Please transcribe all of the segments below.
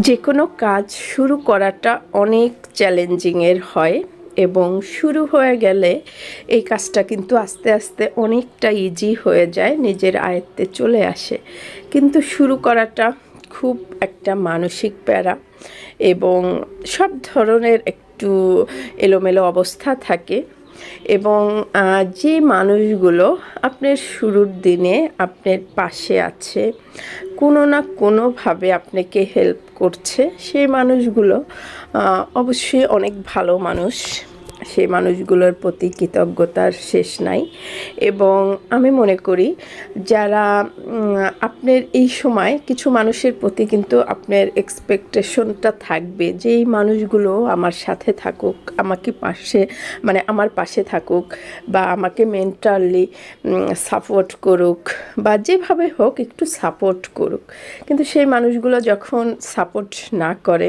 যে কোনো কাজ শুরু করাটা অনেক চ্যালেঞ্জিংয়ের হয় এবং শুরু হয়ে গেলে এই কাজটা কিন্তু আস্তে আস্তে অনেকটা ইজি হয়ে যায়, নিজের আয়ত্তে চলে আসে। কিন্তু শুরু করাটা খুব একটা মানসিক প্যারা এবং সব ধরনের একটু এলোমেলো অবস্থা থাকে। এবং যে মানুষগুলো আপনার শুরুর দিনে আপনার পাশে আছে, কোনো না কোনোভাবে আপনাকে হেল্প করছে, সেই মানুষগুলো অবশ্যই অনেক ভালো মানুষ। সেই মানুষগুলোর প্রতি কৃতজ্ঞতার শেষ নাই। এবং আমি মনে করি যারা আপনার এই সময় কিছু মানুষের প্রতি কিন্তু আপনার এক্সপেকটেশনটা থাকবে যে এই মানুষগুলো আমার সাথে থাকুক, আমাকে পাশে মানে আমার পাশে থাকুক বা আমাকে মেন্টালি সাপোর্ট করুক বা যেভাবে হোক একটু সাপোর্ট করুক। কিন্তু সেই মানুষগুলো যখন সাপোর্ট না করে,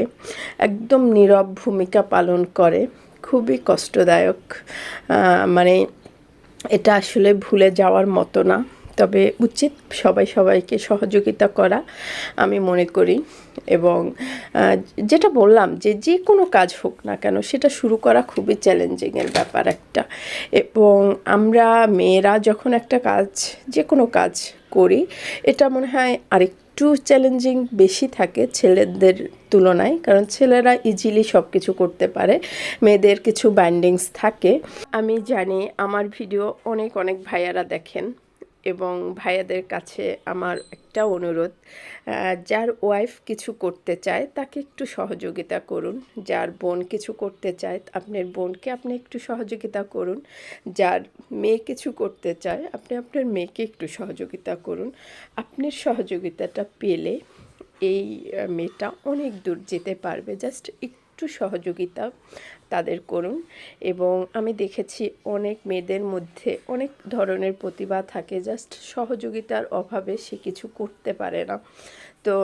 একদম নীরব ভূমিকা পালন করে খুবই কষ্টদায়ক। মানে এটা আসলে ভুলে যাওয়ার মতো না। তবে উচিত সবাই সবাইকে সহযোগিতা করা, আমি মনে করি। এবং যেটা বললাম যে যে কোনো কাজ হোক না কেন, সেটা শুরু করা খুবই চ্যালেঞ্জিংয়ের ব্যাপার একটা। এবং আমরা মেয়েরা যখন একটা কাজ, যে কোনো কাজ করি, এটা মনে হয় আরেকটু চ্যালেঞ্জিং বেশি থাকে ছেলেদের তুলনায়, কারণ ছেলেরা ইজিলি সব কিছু করতে পারে, মেয়েদের কিছু ব্যান্ডিংস থাকে। আমি জানি আমার ভিডিও অনেক অনেক ভাইয়ারা দেখেন এবং ভাইয়াদের কাছে আমার একটা অনুরোধ যার ওয়াইফ কিছু করতে চায় তাকে একটু সহযোগিতা করুন। যার বোন কিছু করতে চায় আপনার বোনকে আপনি একটু সহযোগিতা করুন। যার মেয়ে কিছু করতে চায় আপনি আপনার মেয়েকে একটু সহযোগিতা করুন। আপনার সহযোগিতাটা পেলে এই মেয়েটা অনেক দূর যেতে পারবে। জাস্ট একটু সহযোগিতা তাদের করুন। এবং আমি দেখেছি অনেক মেয়েদের মধ্যে অনেক ধরনের প্রতিভা থাকে জাস্ট সহযোগিতার অভাবে সে কিছু করতে পারে না। তো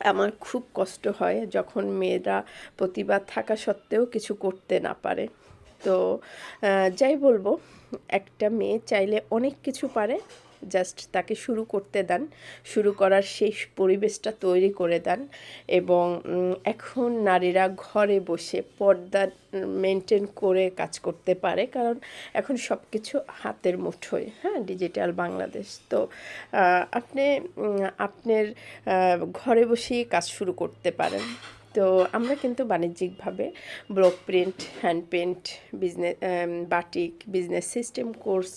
আমার খুব কষ্ট হয় যখন মেয়েরা প্রতিভা থাকা সত্ত্বেও কিছু করতে না পারে। তো যাই বলব একটা মেয়ে চাইলে অনেক কিছু পারে জাস্ট তাকে শুরু করতে দেন, শুরু করার সেই পরিবেশটা তৈরি করে দেন এবং এখন নারীরা ঘরে বসে পর্দা মেনটেন করে কাজ করতে পারে, কারণ এখন সব কিছু হাতের মুঠোয় হ্যাঁ ডিজিটাল বাংলাদেশ। তো আপনি আপনার ঘরে বসেই কাজ শুরু করতে পারেন। তো আমরা কিন্তু বাণিজ্যিকভাবে block print hand paint business batik business system course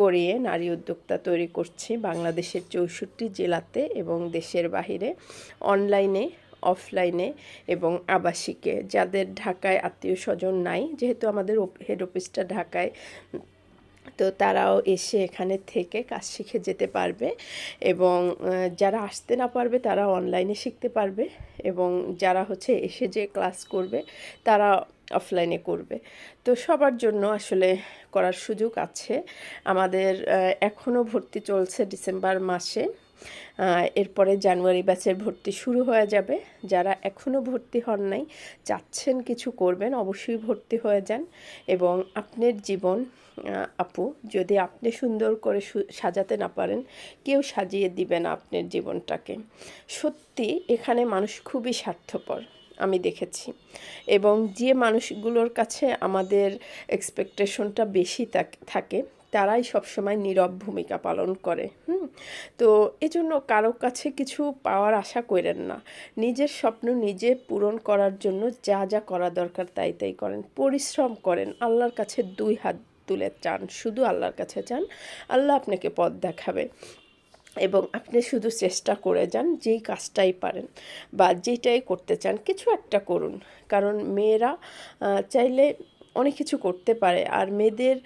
করিয়ে নারী উদ্যোক্তা তৈরি করছি বাংলাদেশের চৌষট্টি জেলাতে এবং দেশের বাহিরে অনলাইনে অফলাইনে এবং আবাসিকে। যাদের ঢাকায় আত্মীয় স্বজন নাই, যেহেতু আমাদের হেড অফিসটা ঢাকায় তো তারাও এসে এখানে থেকে কাজ শিখে যেতে পারবে এবং যারা আসতে না পারবে তারা অনলাইনে শিখতে পারবে এবং যারা হচ্ছে এসে যে ক্লাস করবে তারা অফলাইনে করবে। তো সবার জন্য আসলে করার সুযোগ আছে। আমাদের এখনও ভর্তি চলছে ডিসেম্বর মাসে। এরপরে জানুয়ারি ব্যাচের ভর্তি শুরু হয়ে যাবে। যারা এখনও ভর্তি হন নাই, চাচ্ছেন কিছু করবেন, অবশ্যই ভর্তি হয়ে যান। এবং আপনার জীবন আপু, যদি আপনি সুন্দর করে সাজাতে না পারেন, কেউ সাজিয়ে দিবে না আপনার জীবনটাকে। সত্যি, এখানে মানুষ খুবই স্বার্থপর, আমি দেখেছি। এবং যে মানুষগুলোর কাছে আমাদের এক্সপেকটেশনটা বেশি থাকে তারাই সবসময় নীরব ভূমিকা পালন করে, হুম? তো এজন্য কারও কাছে কিছু পাওয়ার আশা করেন না। নিজের স্বপ্ন নিজে পূরণ করার জন্য যা যা করা দরকার তাই তাই করেন। পরিশ্রম করেন। আল্লাহর কাছে দুই হাত তুলে চান, শুধু আল্লাহর কাছে চান। আল্লাহ আপনাকে পথ দেখাবে এবং আপনি শুধু চেষ্টা করে যান যেই কাজটাই পারেন বা যেটাই করতে চান। কিছু একটা করুন। কারণ মেয়েরা চাইলে অনেক কিছু করতে পারে। আর মেয়েদের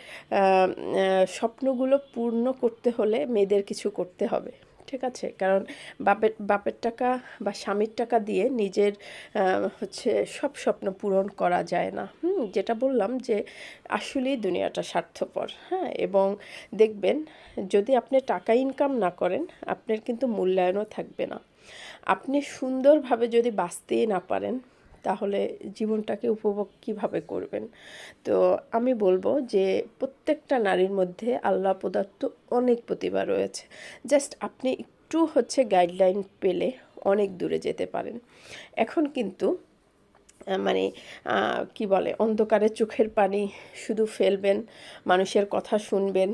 স্বপ্নগুলো পূর্ণ করতে হলে মেয়েদের কিছু করতে হবে, ঠিক আছে? কারণ বাপের বাপের টাকা বা স্বামীর টাকা দিয়ে নিজের হচ্ছে সব স্বপ্ন পূরণ করা যায় না। হুম, যেটা বললাম যে আসলেই দুনিয়াটা স্বার্থপর হ্যাঁ? এবং দেখবেন যদি আপনি টাকা ইনকাম না করেন, আপনার কিন্তু মূল্যায়নও থাকবে না। আপনি সুন্দরভাবে যদি বাঁচতেই না পারেন তাহলে জীবনটাকে উপভোগ কীভাবে করবেন? তো আমি বলব যে প্রত্যেকটা নারীর মধ্যে আল্লাহ প্রদত্ত অনেক প্রতিভা রয়েছে। জাস্ট আপনি একটু হচ্ছে গাইডলাইন পেলে অনেক দূরে যেতে পারেন। এখন কিন্তু মানে কি বলে, অন্ধকারে চোখের পানি শুধু ফেলবেন, মানুষের কথা শুনবেন,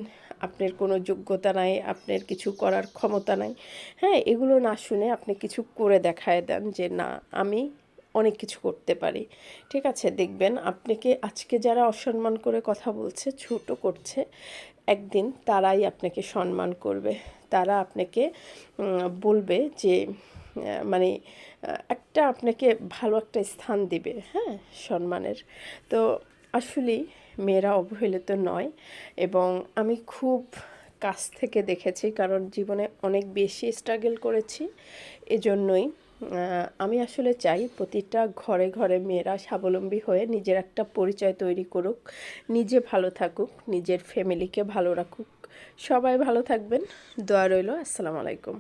আপনার কোনো যোগ্যতা নাই, আপনার কিছু করার ক্ষমতা নাই। হ্যাঁ এগুলো না শুনে আপনি কিছু করে দেখায় দেন যে না, আমি অনেক কিছু করতে পারি। ঠিক আছে, দেখবেন আপনাকে আজকে যারা অসম্মান করে কথা বলছে, ছোট করছে, একদিন তারাই আপনাকে সম্মান করবে। তারা আপনাকে বলবে যে মানে একটা আপনাকে ভালো একটা স্থান দিবে হ্যাঁ সম্মানের। তো আসলেই মেয়েরা অবহেলিত নয় এবং আমি খুব কাছ থেকে দেখেছি কারণ জীবনে অনেক বেশি স্ট্রাগল করেছি। এজন্যই আমি আসলে চাই প্রতিটা ঘরে ঘরে মেয়েরা স্বাবলম্বী হয়ে নিজের একটা পরিচয় তৈরি করুক, নিজে ভালো থাকুক, নিজের ফ্যামিলিকে ভালো রাখুক। সবাই ভালো থাকবেন, দোয়া রইল, আসসালামু আলাইকুম।